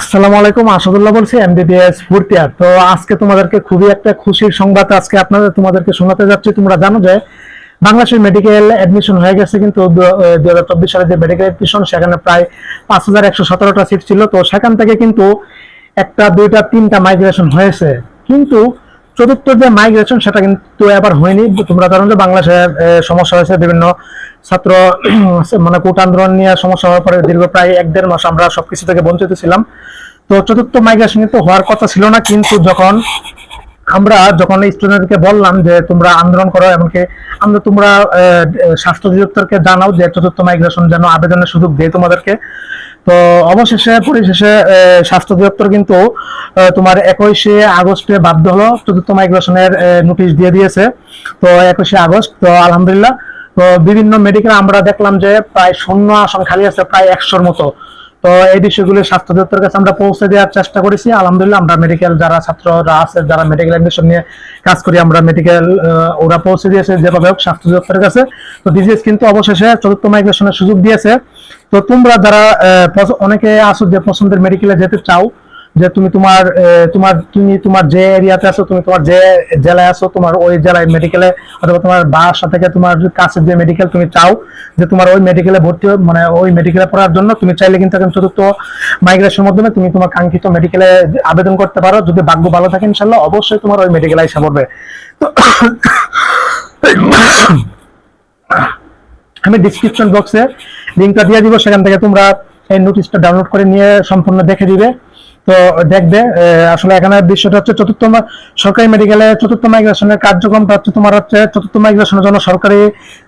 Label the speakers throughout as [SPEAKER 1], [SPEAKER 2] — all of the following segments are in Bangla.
[SPEAKER 1] আসসালামু আলাইকুম, আসাদুল্লাহ বলছি এমবিবিএস ফোর্থ তো আজকে তোমাদেরকে খুবই একটা খুশির সংবাদ আজকে আপনাদের তোমাদেরকে শোনাতে যাচ্ছি। তোমরা জানো যে বাংলাদেশের মেডিকেল অ্যাডমিশন হয়ে গেছে, কিন্তু দু হাজার চব্বিশ সালে যে মেডিকেল অ্যাডমিশন সেখানে প্রায় পাঁচ হাজার একশো সতেরোটা সিট ছিল। তো সেখান থেকে কিন্তু একটা, দুইটা, তিনটা মাইগ্রেশন হয়েছে। কিন্তু চতুর্থ যে মাইগ্রেশন সেটা কিন্তু এবার হয়নি। তোমরা জানো যে বাংলাদেশের সমস্যা হয়েছে বিভিন্ন ছাত্র মানে কোট আন্দোলন নিয়ে সমস্যা হওয়ার পরে দীর্ঘ প্রায় এক দেড় মাস আমরা সবকিছু থেকে বঞ্চিত ছিলাম। তো চতুর্থ মাইগ্রেশন কিন্তু হওয়ার কথা ছিল না, কিন্তু যখন আমরা, যখন স্টুডেন্টকে বললাম যে তোমরা আন্দোলন করো, এমনকি আমরা তোমরা স্বাস্থ্য অধিদপ্তরকে জানাও যে চতুর্থ মাইগ্রেশন যেন আবেদনের সুযোগ দেয় তোমাদেরকে। তো অবশেষে, পরিশেষে স্বাস্থ্য অধিদপ্তর কিন্তু তোমার একুশে আগস্টে বাধ্য হলো চতুর্থ মাইগ্রেশনের নোটিশ দিয়ে দিয়েছে। তো একুশে আগস্ট, তো আলহামদুলিল্লাহ। তো বিভিন্ন মেডিকেল আমরা দেখলাম যে প্রায় শূন্য আসন খালি আছে, প্রায় একশোর মতো। তো এই বিষয়গুলো স্বাস্থ্য দপ্তরের কাছে আমরা পৌঁছে দেওয়ার চেষ্টা করেছি। আলহামদুলিল্লাহ আমরা মেডিকেল যারা ছাত্ররা আছে, যারা মেডিকেল অ্যাডমিশন নিয়ে কাজ করি, আমরা মেডিকেল ওরা পৌঁছে দিয়েছে যেভাবে হোক স্বাস্থ্য দপ্তরের কাছে। তো ডিজিএস কিন্তু অবশেষে চতুর্থ মাইগ্রেশনের সুযোগ দিয়েছে। তো তোমরা যারা অনেকে আসো যে পছন্দের মেডিকেলে যেতে চাও যে তুমি তোমার তোমার, তুমি তোমার যে এরিয়াতে আছো, তুমি তোমার যে জেলায় আছো, তোমার ওই জেলায় মেডিকেলে অথবা তোমার বাসা থেকে তোমার কাছে যে মেডিকেল তুমি চাও, যে তোমার ওই মেডিকেলে ভর্তি মানে ওই মেডিকেলে পড়ার জন্য তুমি চাইলে কিন্তু এখন চতুর্থ মাইগ্রেশনের মাধ্যমে তুমি তোমার কাঙ্ক্ষিত মেডিকেলে আবেদন করতে পারো। যদি ভাগ্য ভালো থাকে ইনশাল্লাহ অবশ্যই তোমার ওই মেডিকেলে এসে পড়বে। আমি ডিসক্রিপশন বক্সে লিঙ্কটা দিয়ে দিব, সেখান থেকে তোমরা এই নোটিশটা ডাউনলোড করে নিয়ে সম্পূর্ণ দেখে দিবে তো দেখবে আসলে এখানে বিষয়টা হচ্ছে চতুর্থ সরকারি মেডিকেলে চতুর্থ মাইগ্রেশনের কার্যক্রমটা হচ্ছে তোমার হচ্ছে চতুর্থ মাইগ্রেশনের জন্য সরকারি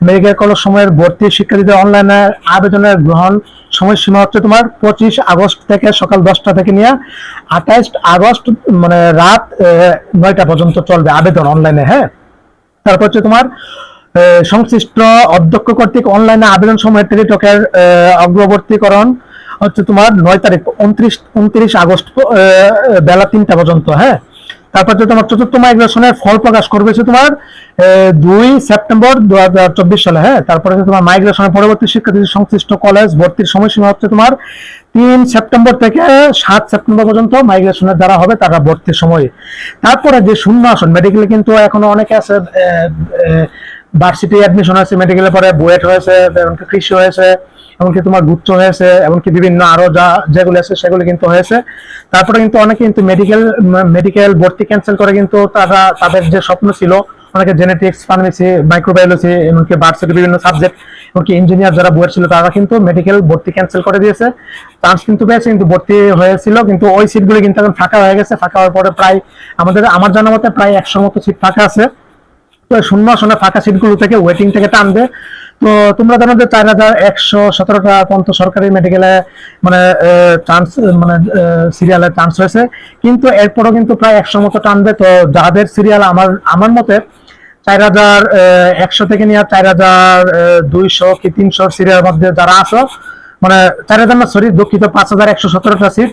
[SPEAKER 1] মেডিকেল কলেজ সময়ের ভর্তি শিক্ষার্থীদের অনলাইনে আবেদনের গ্রহণ সময়সীমা হচ্ছে তোমার পঁচিশ আগস্ট থেকে সকাল দশটা থেকে নিয়ে আঠাইশ আগস্ট মানে রাত নয়টা পর্যন্ত চলবে আবেদন অনলাইনে হ্যাঁ? তারপর হচ্ছে তোমার সংশ্লিষ্ট অধ্যক্ষ কর্তৃক অনলাইনে আবেদন সময় টেলিটকের অগ্রবর্তীকরণ হচ্ছে তোমার নয় তারিখ, উনত্রিশ উনত্রিশ আগস্ট বেলা তিনটা পর্যন্ত হ্যাঁ? তারপর হচ্ছে তোমার চতুর্থ মাইগ্রেশনের ফল প্রকাশ করবে তোমার দুই সেপ্টেম্বর দু সালে হ্যাঁ? তারপরে তোমার মাইগ্রেশনের পরবর্তী শিক্ষার্থী সংশ্লিষ্ট কলেজ ভর্তির সময়সীমা হচ্ছে তোমার তিন সেপ্টেম্বর থেকে সাত সেপ্টেম্বর পর্যন্ত মাইগ্রেশনের দ্বারা হবে তারা ভর্তির সময়ে। তারপরে যে শূন্য আসন মেডিকেলে কিন্তু এখনও অনেকে আছে ভার্সিটি অ্যাডমিশন হয়েছে মেডিকেলে পরে বুয়েট হয়েছে, এমনকি কৃষি হয়েছে, এমনকি তোমার গুচ্ছ হয়েছে, এমনকি বিভিন্ন আরও যা, যেগুলো আছে সেগুলো কিন্তু হয়েছে। তারপরে কিন্তু অনেকে কিন্তু মেডিকেল মেডিকেল ভর্তি ক্যান্সেল করে কিন্তু তারা তাদের যে স্বপ্ন ছিল, অনেকে জেনেটিক্স ফার্মেসি মাইক্রোবায়োলজি এমনকি ভার্সিটি বিভিন্ন সাবজেক্ট এমনকি ইঞ্জিনিয়ার যারা বুয়েট ছিল, তারা কিন্তু মেডিকেল ভর্তি ক্যান্সেল করে দিয়েছে। চান্স কিন্তু পেয়েছে কিন্তু ভর্তি হয়েছিল, কিন্তু ওই সিটগুলো কিন্তু এখন ফাঁকা হয়ে গেছে। ফাঁকা হওয়ার পরে প্রায় আমাদের, আমার জানা মতে প্রায় একশো মতো সিট ফাঁকা আছে। শূন্য আসনে ফাঁকা সিটগুলো থেকে ওয়েটিং থেকে টানবে। তো তোমরা জানো যে চার হাজার একশো সতেরোটা পর্যন্ত সরকারি মেডিকেলে মানে চান্স মানে সিরিয়ালে চান্স হয়েছে কিন্তু এরপরও কিন্তু প্রায় একশো মতো টানবে। তো যাদের সিরিয়াল আমার আমার মতে চার হাজার একশো থেকে নিয়ে চার হাজার দুইশো কি তিনশো সিরিয়ালের মধ্যে যারা আসো মানে চার হাজার না সরি দুঃখিত, পাঁচ হাজার একশো সতেরোটা সিট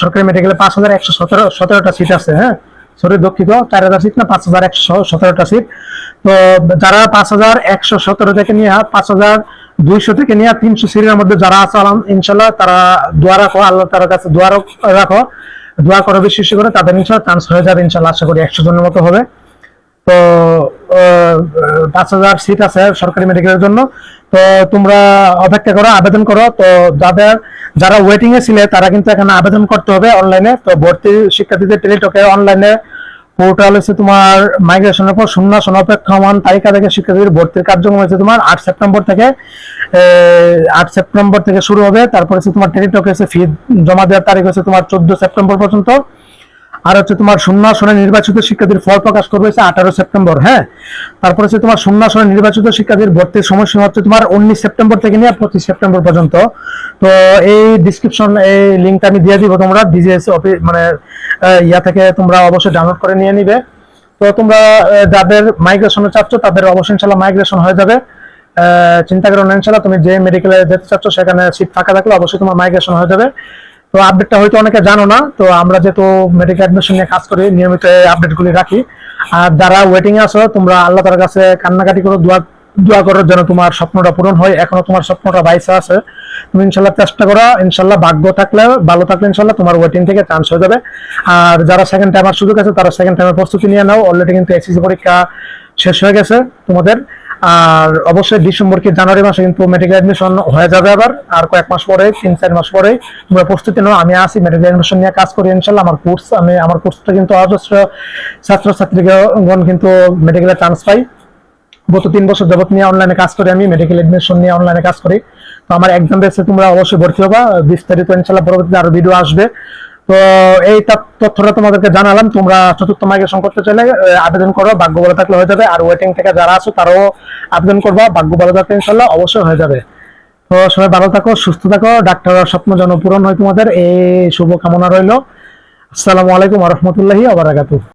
[SPEAKER 1] সরকারি মেডিকেলে পাঁচ হাজার একশো সতেরো, সতেরোটা সিট আছে হ্যাঁ? সরি, দুঃখিত, চার হাজার সিট না, পাঁচ হাজার একশো সতেরোটা সিট তো যারা পাঁচ হাজার একশো সতেরো থেকে নিয়ে, পাঁচ হাজার দুইশো থেকে নিয়ে, তিনশো সিটের মধ্যে যারা আছে, আলহাম, ইনশাল্লাহ তারা দোয়া রাখো, আল্লাহ তার কাছে দোয়া রাখো। দোয়া করো বেশি বেশি করে, তাদের ইনশাল্লাহ চান্স হয়ে যাবে, ইনশাল্লাহ। আশা করি একশো জনের মতো হবে। তো পাঁচ হাজার সিট আছে সরকারি মেডিকেলের জন্য। তো তোমরা অপেক্ষা করো, আবেদন করো। তো যাদের, যারা ওয়েটিং এ ছিলে, তারা কিন্তু এখানে আবেদন করতে হবে অনলাইনে তো ভর্তি শিক্ষার্থীদের টেলিটকে অনলাইনে পোর্টাল হচ্ছে তোমার মাইগ্রেশনের পর শূন্য শূন্য অপেক্ষমান, তালিকা থেকে শিক্ষার্থীদের ভর্তির কার্যক্রম হয়েছে তোমার আট সেপ্টেম্বর থেকে আট সেপ্টেম্বর থেকে শুরু হবে। তারপরে হচ্ছে তোমার টেলিটকে হচ্ছে ফি জমা দেওয়ার তারিখ হচ্ছে তোমার চোদ্দ সেপ্টেম্বর পর্যন্ত। আর হচ্ছে তোমার শূন্য নির্বাচিত শিক্ষার্থীর ফল প্রকাশ করবে হচ্ছে আঠারো সেপ্টেম্বর হ্যাঁ? তারপর হচ্ছে তোমার শূন্য নির্বাচিত শিক্ষার্থীর ভর্তির সময়সীমা হচ্ছে তোমার উনিশ সেপ্টেম্বর থেকে নিয়ে পঁচিশ সেপ্টেম্বর পর্যন্ত। তো এই ডিসক্রিপশন এই লিঙ্কটা আমি দিয়ে দিব তোমরা ডিজিএস অফিস মানে ইয়া থেকে তোমরা অবশ্যই ডাউনলোড করে নিয়ে নিবে। তো তোমরা যাদের মাইগ্রেশনে চাচ্ছ, তাদের অবশ্যই ইনশাল্লাহ মাইগ্রেশন হয়ে যাবে। চিন্তা করো না ইনশাল্লাহ তুমি যে মেডিকেলে যেতে চাচ্ছ, সেখানে সিট ফাঁকা থাকলে অবশ্যই তোমার মাইগ্রেশন হয়ে যাবে। তো আপডেটটা হয়তো অনেকে জানো না, তো আমরা যেহেতু মেডিকেল অ্যাডমিশন নিয়ে কাজ করি, নিয়মিত আপডেট গুলি রাখি। আর যারা ওয়েটিং আছো, তোমরা আল্লাহ তার কাছে কান্নাকাটি করো, দোয়া দোয়া করার জন্য তোমার স্বপ্নটা পূরণ হয়। এখনও তোমার স্বপ্নটা বাইসা আছে। তুমি ইনশাল্লাহ চেষ্টা করো ইনশাল্লাহ ভাগ্য থাকলে ভালো থাকলে ইনশাল্লাহ তোমার ওয়েটিং থেকে চান্স হয়ে যাবে। আর যারা সেকেন্ড টাইমার সুযোগ আছে, তারা সেকেন্ড টাইমের প্রস্তুতি নিয়ে নাও। অলরেডি কিন্তু এসএসসি পরীক্ষা শেষ হয়ে গেছে তোমাদের। আর অবশ্যই ডিসেম্বর কি জানুয়ারি মাসে কিন্তু মেডিকেল অ্যাডমিশন হয়ে যাবে আবার, আর কয়েক মাস পরে, তিন, চার মাস পরে তোমরা প্রস্তুতি নাও, আমি আসি মেডিকেল অ্যাডমিশন নিয়ে কাজ করি ইনশাল্লাহ আমার কোর্স আমি, আমার কোর্সটা কিন্তু অজস্র ছাত্রছাত্রীগণ কিন্তু মেডিকেলে চান্স পাই গত তিন বছর যাবত নিয়ে অনলাইনে কাজ করি আমি মেডিকেল এডমিশন নিয়ে অনলাইনে কাজ করি। তো আমার এক্সাম বেসে তোমরা অবশ্যই ভর্তি হবা। বিস্তারিত ইনশাল্লাহ পরবর্তীতে আরও ভিডিও আসবে। তো এই তথ্য- তথ্যটা তোমাদেরকে জানালাম তোমরা চতুর্থ করতে চাইলে আহ, আবেদন করো ভাগ্য ভালো থাকলে হয়ে যাবে আর ওয়েটিং থেকে যারা আছো তারাও আবেদন করবা ভাগ্য ভালো থাকলে ইনশাল্লাহ অবশ্যই হয়ে যাবে। তো সবাই ভালো থাকো সুস্থ থাকো ডাক্তার স্বপ্ন যেন পূরণ হয় তোমাদের এই শুভ কামনা রইল। আসসালামু আলাইকুম রহমতুল্লাহি আবার